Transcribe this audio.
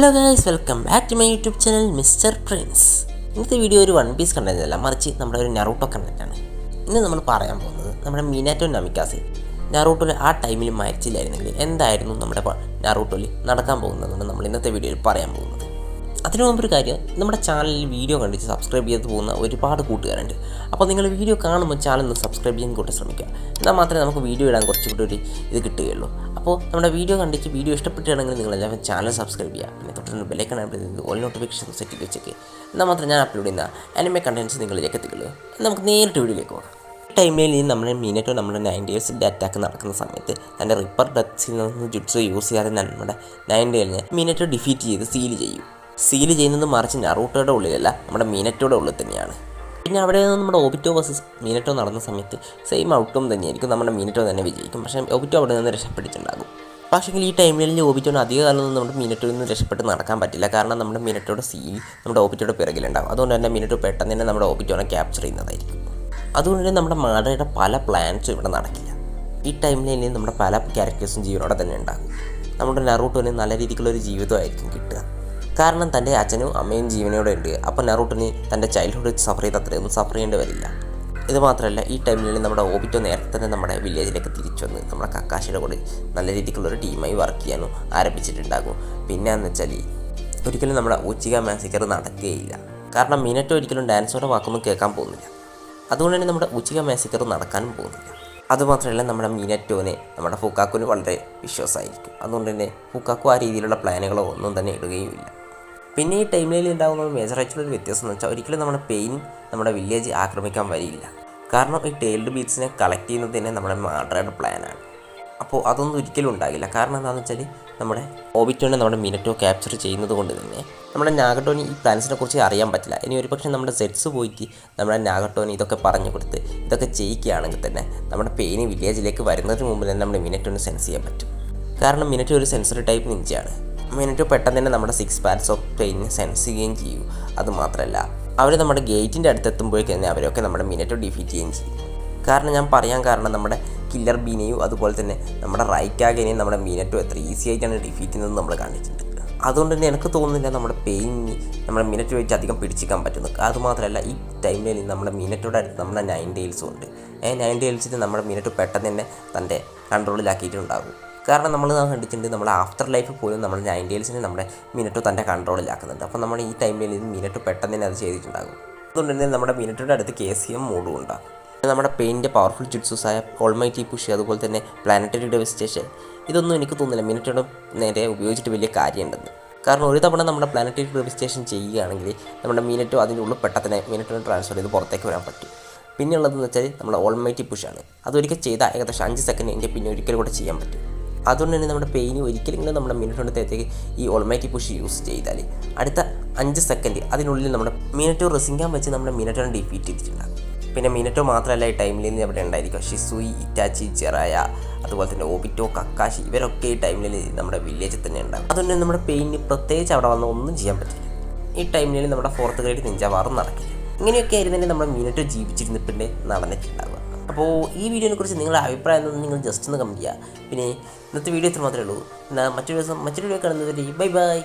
Hello guys welcome back to my YouTube channel mister prince ഇന്നത്തെ video ഒരു one piece content അല്ല മറിച്ച് നമ്മുടെ ഒരു നറൂട്ടോ കണ്ടന്റ് ആണ്. ഇന്ന് നമ്മൾ പറയാൻ പോകുന്നത് നമ്മുടെ മീനാറ്റോ നമിക്കാസ് നറൂട്ടോയിൽ ആ ടൈമിൽ മരിച്ചില്ലായിരുന്നെങ്കിൽ എന്തായിരുന്നു നമ്മുടെ നറൂട്ടോയിൽ നടക്കാൻ പോകുന്നതെന്നാണ് നമ്മൾ ഇന്നത്തെ വീഡിയോയിൽ പറയാൻ പോകുന്നത്. അതിനു മുമ്പ് ഒരു കാര്യം നമ്മുടെ ചാനലിൽ വീഡിയോ കണ്ടിച്ച് സബ്സ്ക്രൈബ് ചെയ്ത് പോകുന്ന ഒരുപാട് കൂട്ടുകാരുണ്ട്. അപ്പോൾ നിങ്ങൾ വീഡിയോ കാണുമ്പോൾ ചാനൽ ഒന്ന് സബ്സ്ക്രൈബ് ചെയ്യാൻ കൂട്ടി ശ്രമിക്കുക. എന്നാൽ മാത്രമേ നമുക്ക് വീഡിയോ ഇടാൻ കുറച്ചുകൂടി ഒരു ഇത് കിട്ടുകയുള്ളൂ. അപ്പോൾ നമ്മുടെ വീഡിയോ കണ്ടിട്ട് വീഡിയോ ഇഷ്ടപ്പെട്ടുകയാണെങ്കിൽ നിങ്ങൾ എല്ലാവരും ചാനൽ സബ്സ്ക്രൈബ് ചെയ്യുക. പിന്നെ തൊട്ടുള്ള ബെല്ലൈക്കൺ ഓൾ നോട്ടിഫിക്കേഷൻ സെറ്റ് ചെയ്ത് വെച്ചേക്ക്. എന്നാൽ മാത്രം ഞാൻ അപ്ലോഡ് ചെയ്യുന്ന അനിമെ കണ്ടൻസ് നിങ്ങളിലേക്ക് എത്തിക്കുള്ളൂ. നമുക്ക് നേരിട്ട് വീഡിയോയിലേക്ക് പോകാം. ടൈമിൽ ഈ നമ്മുടെ മീനറ്റോ നമ്മുടെ നയന്റേഴ്സിന്റെ അറ്റാക്ക് നടക്കുന്ന സമയത്ത് തന്റെ റിപ്പർ ഡെത്സിൽ നിന്ന് ജുഡ്സ് യൂസ് ചെയ്യാതെ നമ്മുടെ നയന്റി ഇയേഴ്സിനെ മീനറ്റോ ഡിഫീറ്റ് ചെയ്ത് സീൽ ചെയ്യും. സീൽ ചെയ്യുന്നത് മറിച്ച് നറൂട്ടോയുടെ ഉള്ളിലല്ല നമ്മുടെ മീനറ്റോയുടെ ഉള്ളിൽ തന്നെയാണ്. പിന്നെ അവിടെ നമ്മുടെ ഓബിറ്റോ വേഴ്സസ് മീനറ്റോ നടന്ന സമയത്ത് സെയിം ഔട്ട്കം തന്നെയായിരിക്കും. നമ്മുടെ മീനറ്റോ തന്നെ വിജയിക്കും. പക്ഷേ ഓബിറ്റോ അവിടെ നിന്ന് രക്ഷപ്പെട്ടിട്ടുണ്ടാകും. പക്ഷേ ഈ ടൈമിൽ ഓബിറ്റോന് അധിക കാലം നമ്മുടെ മീനറ്റോയിൽ നിന്ന് രക്ഷപ്പെട്ട് നടക്കാൻ പറ്റില്ല. കാരണം നമ്മുടെ മീനറ്റോയുടെ സീൽ നമ്മുടെ ഓബിറ്റോയുടെ പിറകിലുണ്ടാകും അതുകൊണ്ട് തന്നെ മീനറ്റോ പെട്ടെന്ന് തന്നെ നമ്മുടെ ഓബിറ്റോനെ ക്യാപ്ചർ ചെയ്യുന്നതായിരിക്കും. അതുകൊണ്ട് തന്നെ നമ്മുടെ മാഡയുടെ പല പ്ലാൻസും ഇവിടെ നടക്കില്ല. ഈ ടൈമിൽ നമ്മുടെ പല ക്യാരക്ടേഴ്സും ജീവനോടെ തന്നെ ഉണ്ടാകും. നമ്മുടെ നറൂട്ടോന് നല്ല രീതിക്കുള്ള ഒരു ജീവിതമായിരിക്കും കിട്ടുക. കാരണം തന്റെ അച്ഛനും അമ്മയും ജീവനോടെ ഉണ്ട്. അപ്പോൾ നെറൂട്ടിന് തന്റെ ചൈൽഡ്ഹുഡ് സഫർ ചെയ്ത് അത്രയൊന്നും സഫർ ചെയ്യേണ്ടി വരില്ല. ഇത് മാത്രമല്ല ഈ ടൈമിൽ നമ്മുടെ ഓബിറ്റോ നേരത്തെ തന്നെ നമ്മുടെ വില്ലേജിലേക്ക് തിരിച്ചു വന്ന് നമ്മുടെ കക്കാശിയുടെ കൂടെ നല്ല രീതിക്കുള്ളൊരു ടീമായി വർക്ക് ചെയ്യാനും ആരംഭിച്ചിട്ടുണ്ടാകും. പിന്നെ എന്ന് വെച്ചാൽ ഒരിക്കലും നമ്മുടെ ഉച്ചിക മാസിക്കർ നടക്കുകയില്ല. കാരണം മിനറ്റ് ഒരിക്കലും ഡാൻസോടെ വാക്കൊന്നും കേൾക്കാൻ പോകുന്നില്ല. അതുകൊണ്ട് തന്നെ നമ്മുടെ ഉച്ചിക മാസിക്കർ നടക്കാനും പോകുന്നില്ല. അതുമാത്രമല്ല നമ്മുടെ മീനറ്റോനെ നമ്മുടെ ഫുക്കാക്കുവിന് വളരെ വിശ്വാസമായിരിക്കും. അതുകൊണ്ട് തന്നെ ഫുക്കാക്കു ആ രീതിയിലുള്ള പ്ലാനുകളോ ഒന്നും തന്നെ ഇടുകയുമില്ല. പിന്നെ ഈ ടൈമിൽ ഉണ്ടാകുന്ന ഒരു മേജറായിട്ടുള്ള ഒരു വ്യത്യാസം എന്ന് വെച്ചാൽ ഒരിക്കലും നമ്മുടെ പെയിൻ നമ്മുടെ വില്ലേജ് ആക്രമിക്കാൻ വരില്ല. കാരണം ഈ ടൈൽഡ് ബീറ്റ്സിനെ കളക്ട് ചെയ്യുന്നത് തന്നെ നമ്മുടെ മാഡ്രയുടെ പ്ലാനാണ് അപ്പോൾ അതൊന്നും ഒരിക്കലും ഉണ്ടാകില്ല. കാരണം എന്താണെന്ന് വെച്ചാൽ നമ്മുടെ ഓബിറ്റോനെ നമ്മുടെ മിനറ്റോ ക്യാപ്ചർ ചെയ്യുന്നത് കൊണ്ട് തന്നെ നമ്മുടെ നാഗട്ടോന് ഈ പ്ലാൻസിനെ കുറിച്ച് അറിയാൻ പറ്റില്ല. ഇനി ഒരു പക്ഷേ നമ്മുടെ സെറ്റ്സ് പോയിട്ട് നമ്മുടെ നാഗട്ടോന് ഇതൊക്കെ പറഞ്ഞു കൊടുത്ത് ഇതൊക്കെ ചെയ്യിക്കുകയാണെങ്കിൽ തന്നെ നമ്മുടെ പെയിന് വില്ലേജിലേക്ക് വരുന്നതിന് മുമ്പ് തന്നെ നമ്മുടെ മിനറ്റോനെ സെൻസ് ചെയ്യാൻ പറ്റും. കാരണം മിനറ്റോ ഒരു സെൻസറി ടൈപ്പ് നിഞ്ചയാണ് മിനറ്റോ പെട്ടെന്ന് തന്നെ നമ്മുടെ സിക്സ് പാൻസ് ഓഫ് പെയിനെ സെൻസ് ചെയ്യുകയും ചെയ്യും. അതുമാത്രമല്ല അവർ നമ്മുടെ ഗേറ്റിന്റെ അടുത്തെത്തുമ്പോഴേക്ക് തന്നെ അവരൊക്കെ നമ്മുടെ മിനിറ്റ് ഡിഫീറ്റ് ചെയ്യുകയും ചെയ്യും. കാരണം ഞാൻ പറയാൻ കാരണം നമ്മുടെ കില്ലർ ബീനെയും അതുപോലെ തന്നെ നമ്മുടെ റൈക്കാഗിനെയും നമ്മുടെ മിനറ്റും എത്ര ഈസി ആയിട്ടാണ് ഡിഫീറ്റ് ചെയ്യുന്നത് നമ്മൾ കാണിച്ചിട്ടുണ്ട്. അതുകൊണ്ട് തന്നെ എനിക്ക് തോന്നുന്നില്ല നമ്മുടെ പെയിൻ നമ്മുടെ മിനറ്റ് വെച്ച് അധികം പിടിച്ചിക്കാൻ പറ്റുന്നു. അതുമാത്രമല്ല ഈ ടൈമിൽ നമ്മുടെ മിനറ്റോടെ അടുത്ത് നമ്മുടെ നയൻ ഡെയിൽസും ഉണ്ട്. ഏ നയൻ ഡെയിൽസിന് നമ്മുടെ മിനറ്റ് പെട്ടെന്ന് തന്നെ തന്റെ കൺട്രോളിലാക്കിയിട്ടുണ്ടാകും കാരണം നമ്മൾ കണ്ടിട്ടുണ്ട് നമ്മുടെ ആഫ്റ്റർ ലൈഫ് പോലും നമ്മുടെ നയൻ ഡെയിൽസിനെ നമ്മുടെ മിനിറ്റോ തന്റെ കൺട്രോളിലാക്കുന്നുണ്ട് അപ്പോൾ നമ്മൾ ഈ ടൈമിൽ മിനറ്റോ പെട്ടെന്ന് തന്നെ അത് ചെയ്തിട്ടുണ്ടാകും. അതുകൊണ്ട് തന്നെ നമ്മുടെ മിനറ്റോയുടെ അടുത്ത് കെ സി എം മൂഡും ഉണ്ടാകും നമ്മുടെ പെയിന്റെ പവർഫുൾ ജുഡ്സൂസായ ഓൾമൈറ്റി പുഷ് അതുപോലെ തന്നെ പ്ലാനറ്ററി ഡെവസ്റ്റേഷൻ ഇതൊന്നും എനിക്ക് തോന്നുന്നില്ല. മിനിറ്റോടെ നേരെ ഉപയോഗിച്ചിട്ട് വലിയ കാര്യമുണ്ടെന്ന്. കാരണം ഒരു തവണ നമ്മുടെ പ്ലാനറ്ററി ഡെവസ്റ്റേഷൻ ചെയ്യുകയാണെങ്കിൽ നമ്മുടെ മിനിറ്റോ അതിന്റെ ഉള്ളിൽ പെട്ടെന്ന് മിനിറ്റോ ട്രാൻസ്ഫർ ചെയ്ത് പുറത്തേക്ക് വരാൻ പറ്റും. പിന്നെയുള്ളതെന്ന് വെച്ചാൽ നമ്മുടെ ഓൾമൈറ്റി പുഷാണ് അതൊരിക്കൽ ചെയ്താൽ ഏകദേശം അഞ്ച് സെക്കൻഡ് എന്റെ പിന്നെ ഒരിക്കലും കൂടെ ചെയ്യാൻ പറ്റും. അതുകൊണ്ട് തന്നെ നമ്മുടെ പെയിന് ഒരിക്കലെങ്കിലും നമ്മുടെ മിനിറ്റോന്റെ തേത്തേക്ക് ഈ ഓൾമൈറ്റി പുഷ് യൂസ് ചെയ്താൽ അടുത്ത അഞ്ച് സെക്കൻഡ് അതിനുള്ളിൽ നമ്മുടെ മിനിറ്റോ റെസിങ്കാൻ വെച്ച് നമ്മുടെ മിനിറ്റോനെ ഡിഫീറ്റ് ചെയ്തിട്ടുണ്ടാകും പിന്നെ മിനറ്റോ മാത്രമല്ല ഈ ടൈമിൽ നിന്ന് അവിടെ ഉണ്ടായിരിക്കും. ഷിസുയി ഇറ്റാച്ചി ചെറായ അതുപോലെ തന്നെ ഓബിറ്റോ കക്കാശി ഇവരൊക്കെ ഈ ടൈമിൽ നമ്മുടെ വില്ലേജിൽ തന്നെ ഉണ്ടാകും അതുകൊണ്ട് നമ്മുടെ പെയിന് പ്രത്യേകിച്ച് അവിടെ വന്ന് ഒന്നും ചെയ്യാൻ പറ്റില്ല. ഈ ടൈമിൽ നമ്മുടെ ഫോർത്ത് ഗ്രേഡ് നിഞ്ചാവാറും നടക്കില്ല. ഇങ്ങനെയൊക്കെ ആയിരുന്നെങ്കിൽ നമ്മുടെ മിനറ്റോ ജീവിച്ചിരുന്നിട്ടുണ്ട് നടന്നിട്ടുണ്ടാവുക. അപ്പോൾ ഈ വീഡിയോനെ കുറിച്ച് നിങ്ങളുടെ അഭിപ്രായം എന്തെന്ന് നിങ്ങൾ ജസ്റ്റ് ഒന്ന് കമന്റ് ചെയ്യുക. പിന്നെ ഇന്നത്തെ വീഡിയോ ഇത്ര മാത്രമേ ഉള്ളൂ. എന്നാൽ മറ്റൊരു ദിവസം മറ്റൊരു വീഡിയോ കാണുന്നവരെ ബൈ ബൈ.